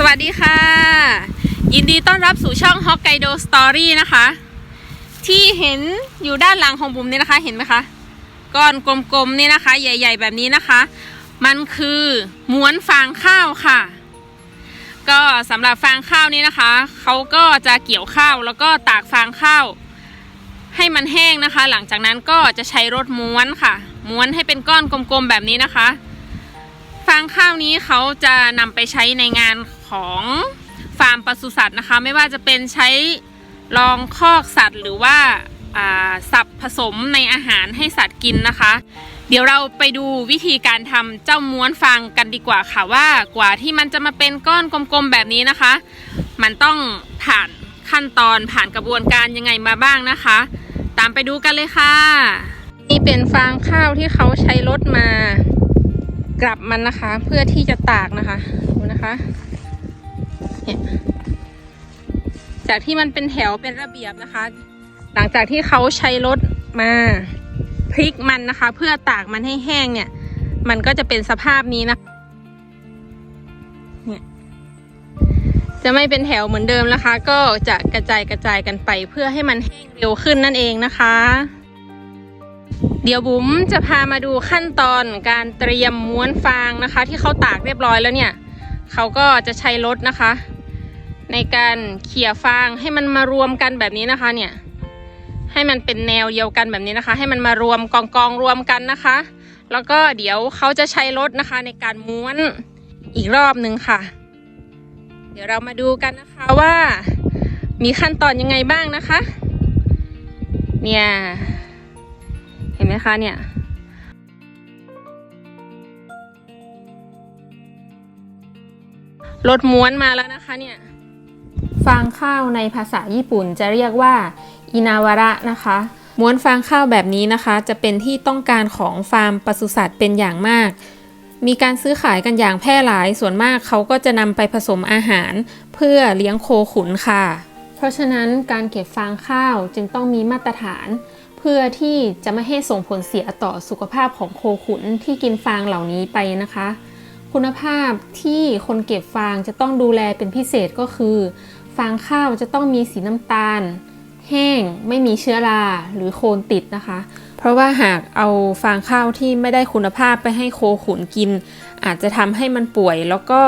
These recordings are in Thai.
สวัสดีค่ะ ยินดีต้อนรับสู่ช่อง Hokkaido Story นะคะ ที่เห็นอยู่ด้านหลังของบุ๋มนี่นะคะเห็นไหมคะก้อนกลมๆนี่นะคะ ใหญ่ ๆ แบบนี้นะคะ มันคือม้วนฟางข้าวค่ะ ก็สำหรับฟางข้าวนี้นะคะเขาก็จะเกี่ยวข้าวแล้วก็ตากฟางข้าว ให้มันแห้งนะคะ หลังจากนั้นก็จะใช้รถม้วนค่ะ ม้วนให้เป็นก้อนกลมๆแบบนี้นะคะฟางข้าวนี้เขาจะนำไปใช้ในงาน ของฟาร์มปศุสัตว์นะคะ ไม่ว่าจะเป็นใช้รองคอกสัตว์ หรือว่าสับผสมในอาหารให้สัตว์กินนะคะ เดี๋ยวเราไปดูวิธีการทำเจ้าม้วนฟางกันดีกว่าค่ะว่ากว่าที่มันจะมาเป็นก้อนกลมๆแบบนี้นะคะ มันต้องผ่านขั้นตอนผ่านกระบวนการยังไงมาบ้างนะคะ ตามไปดูกันเลยค่ะ นี่เป็นฟางข้าวที่เขาใช้รถมากลับมันนะคะ เพื่อที่จะตากนะคะดูนะคะ เนี่ยจากที่มันเป็นแถวเป็นระเบียบนะคะ หลังจากที่เขาใช้รถมาพลิกมันนะคะ เพื่อตากมันให้แห้งเนี่ย มันก็จะเป็นสภาพนี้นะเนี่ยจะไม่เป็นแถวเหมือนเดิมนะคะ ก็จะกระจายกระจายกันไป เพื่อให้มันแห้งเร็วขึ้นนั่นเองนะคะ เดี๋ยวบุ๋มจะพามาดูขั้นตอนการเตรียมม้วนฟางนะคะ ที่เขาตากเรียบร้อยแล้วเนี่ยเขาก็จะใช้รถนะคะ ในการเขี่ยฟางให้มันมารวมกันแบบนี้นะคะเนี่ยให้มันเป็นแนวเดียวกันแบบนี้นะคะ ให้มันมารวมกองกองรวมกันนะคะ แล้วก็เดี๋ยวเขาจะใช้รถนะคะ ในการม้วนอีกรอบหนึ่งค่ะ เดี๋ยวเรามาดูกันนะคะว่า มีขั้นตอนยังไงบ้างนะคะ เนี่ยเห็นไหมคะเนี่ยรถม้วนมาแล้วนะคะเนี่ย ฟางข้าวในภาษาญี่ปุ่นจะเรียกว่าอินาวาระนะคะ ม้วนฟางข้าวแบบนี้นะคะ จะเป็นที่ต้องการของฟาร์มปศุสัตว์เป็นอย่างมาก มีการซื้อขายกันอย่างแพร่หลายส่วนมากเขาก็จะนำไปผสมอาหาร เพื่อเลี้ยงโคขุนค่ะ เพราะฉะนั้นการเก็บฟางข้าวจึงต้องมีมาตรฐาน เพื่อที่จะไม่ให้ส่งผลเสียต่อสุขภาพของโคขุนที่กินฟางเหล่านี้ไปนะคะคุณภาพที่คนเก็บฟางจะต้องดูแลเป็นพิเศษก็คือ ฟางข้าวจะต้องมีสีน้ำตาล แห้งไม่มีเชื้อราหรือโคนติดนะคะ เพราะว่าหากเอาฟางข้าวที่ไม่ได้คุณภาพไปให้โคขุนกิน อาจจะทำให้มันป่วย แล้วก็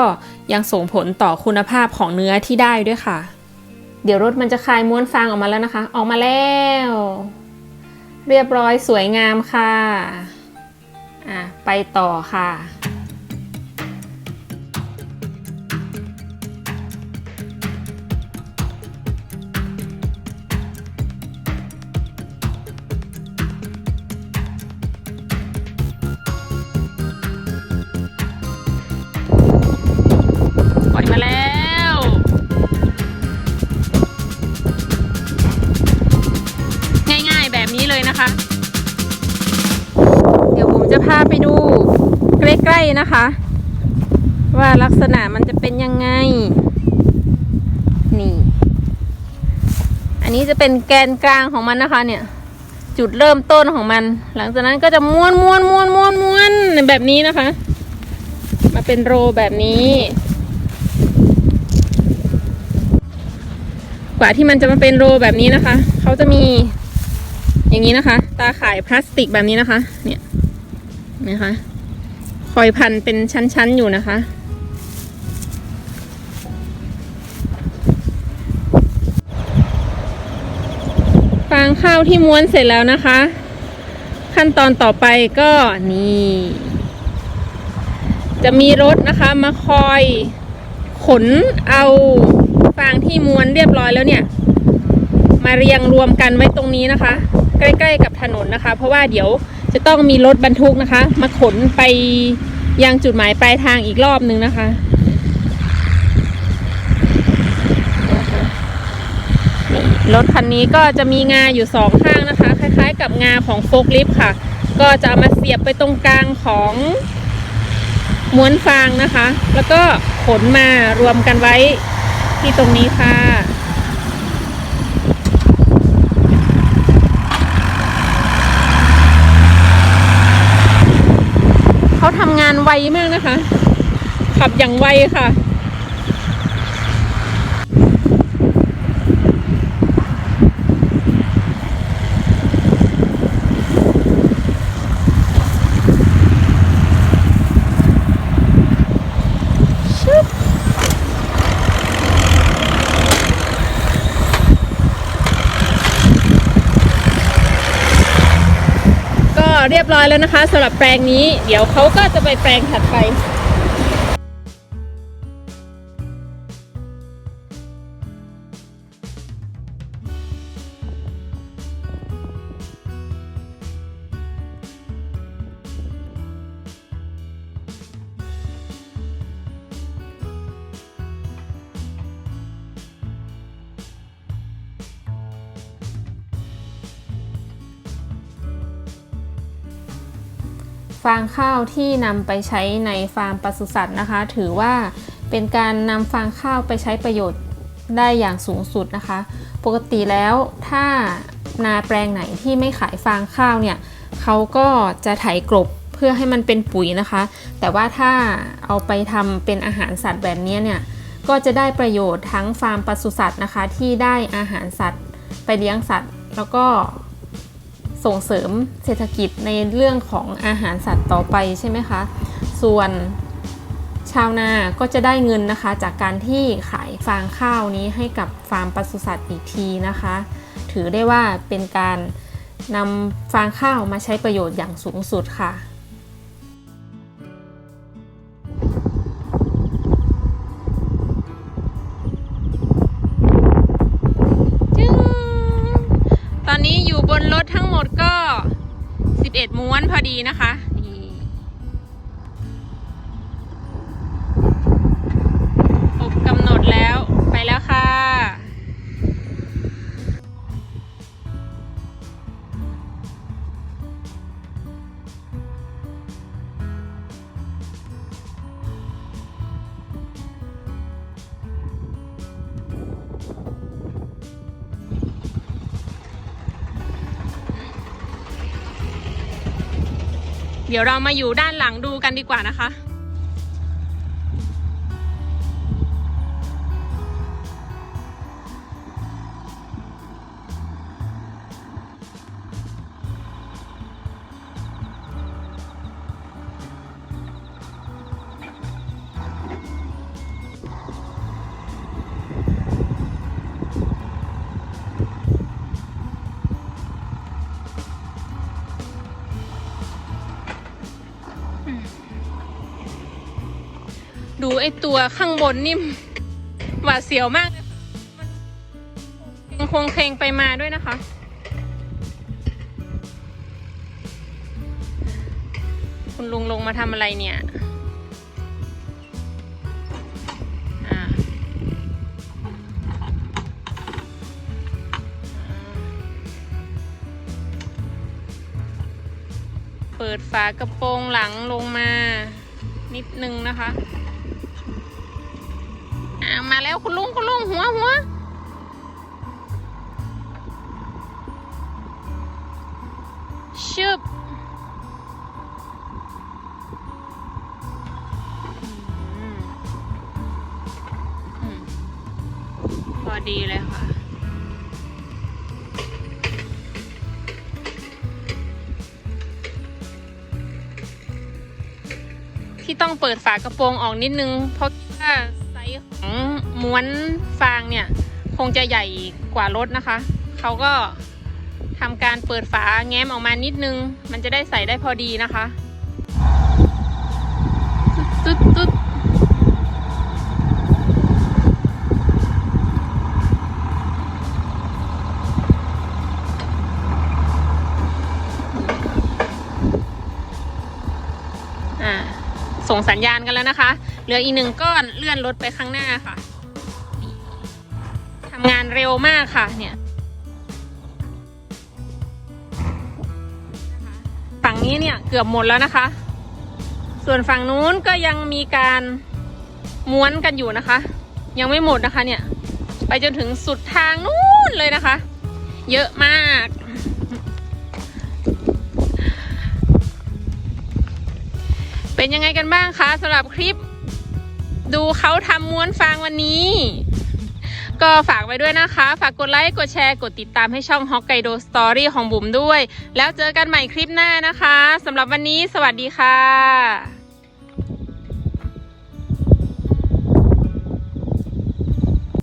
ยังส่งผลต่อคุณภาพของเนื้อที่ได้ด้วยค่ะ เดี๋ยวรถมันจะคลายม้วนฟางออกมาแล้วนะคะ ออกมาแล้ว เรียบร้อยสวยงามค่ะอะไปต่อค่ะ นี้เลยนะคะ เดี๋ยวผมจะพาไปดูใกล้ๆนะคะ ว่าลักษณะมันจะเป็นยังไง นี่ อันนี้จะเป็นแกนกลางของมันนะคะ เนี่ย จุดเริ่มต้นของมัน หลังจากนั้นก็จะม้วนม้วนม้วนม้วนม้วนแบบนี้นะคะ มาเป็นโรแบบนี้กว่าที่มันจะมาเป็นโรแบบนี้นะคะ เขาจะมี อย่างนี้นะคะ ตาข่ายพลาสติกแบบนี้นะคะ เนี่ยนะคะคอยพันเป็นชั้นๆอยู่นะคะ ฟางข้าวที่ม้วนเสร็จแล้วนะคะ ขั้นตอนต่อไปก็นี่ จะมีรถนะคะมาคอยขนเอาฟางที่ม้วนเรียบร้อยแล้วเนี่ย มาเรียงรวมกันไว้ตรงนี้นะคะ ใกล้ๆกับถนนนะคะ เพราะว่าเดี๋ยวจะต้องมีรถบรรทุกนะคะ มาขนไปยังจุดหมายปลายทางอีกรอบนึงนะคะ รถคันนี้ก็จะมีงาอยู่สองข้างนะคะ คล้ายๆ กับงาของโฟกลิฟต์ค่ะ ก็จะเอามาเสียบไปตรงกลางของม้วนฟางนะคะ แล้วก็ขนมารวมกันไว้ที่ตรงนี้ค่ะ เขาทำงานไวมากนะคะ ขับอย่างไวค่ะ เร้อยแล้วนะคะสำหรับแปลงนี้ เดี๋ยวเขาก็จะไปแปลงถัดไป ฟางข้าวที่นำไปใช้ในฟาร์มปศุสัตว์นะคะ ถือว่าเป็นการนำฟางข้าวไปใช้ประโยชน์ได้อย่างสูงสุดนะคะ ปกติแล้วถ้านาแปลงไหนที่ไม่ขายฟางข้าวเนี่ยเขาก็จะไถกลบเพื่อให้มันเป็นปุ๋ยนะคะ แต่ว่าถ้าเอาไปทำเป็นอาหารสัตว์แบบนี้เนี่ยก็จะได้ประโยชน์ทั้งฟาร์มปศุสัตว์นะคะ ที่ได้อาหารสัตว์ไปเลี้ยงสัตว์ แล้วก็ ส่งเสริมเศรษฐกิจในเรื่องของอาหารสัตว์ต่อไปใช่ไหมคะ ส่วนชาวนาก็จะได้เงินนะคะ จากการที่ขายฟางข้าวนี้ให้กับฟาร์มปศุสัตว์อีกทีนะคะ ถือได้ว่าเป็นการนำฟางข้าวมาใช้ประโยชน์อย่างสูงสุดค่ะ ดีนะคะ เดี๋ยวเรามาอยู่ด้านหลังดูกันดีกว่านะคะ ดูไอตัวข้างบนนี่หวาดเสียวมากเลยมันคงเคงไปมาด้วยนะคะ คุณลุงลงมาทำอะไรเนี่ยอ่าเปิดฝากระโปรงหลังลงมานิดนึงนะคะ แล้วคุณลุงคุณลุงหัวหัวชึบพอดีเลยค่ะที่ต้องเปิดฝากระโปรงออกนิดนึง เพราะว่า ส์ของม้วนฟางเนี่ย คงจะใหญ่กว่ารถนะคะ เขาก็ทำการเปิดฝาแง้มออกมานิดนึง มันจะได้ใส่ได้พอดีนะคะตุ๊ดตุ๊ดอ่าส่งสัญญาณกันแล้วนะคะ ลืออีกหนึ่งก้อนเลื่อนรถไปข้างหน้าค่ะทำงานเร็วมากค่ะเนี่ยฝั่งนี้เนี่ยเกือบหมดแล้วนะคะ ส่วนฝั่งนู้นก็ยังมีการม้วนกันอยู่นะคะ ยังไม่หมดนะคะเนี่ย ไปจนถึงสุดทางนู้นเลยนะคะ เยอะมากเป็นยังไงกันบ้างคะสำหรับคลิป ดูเขาทำม้วนฟางวันนี้ ก็ฝากไว้ด้วยนะคะ ฝากกดไลค์ กดแชร์ กดติดตามให้ช่องฮอกไกโดสตอรี่ของบุ๋มด้วย แล้วเจอกันใหม่คลิปหน้านะคะสำหรับวันนี้ สวัสดีค่ะ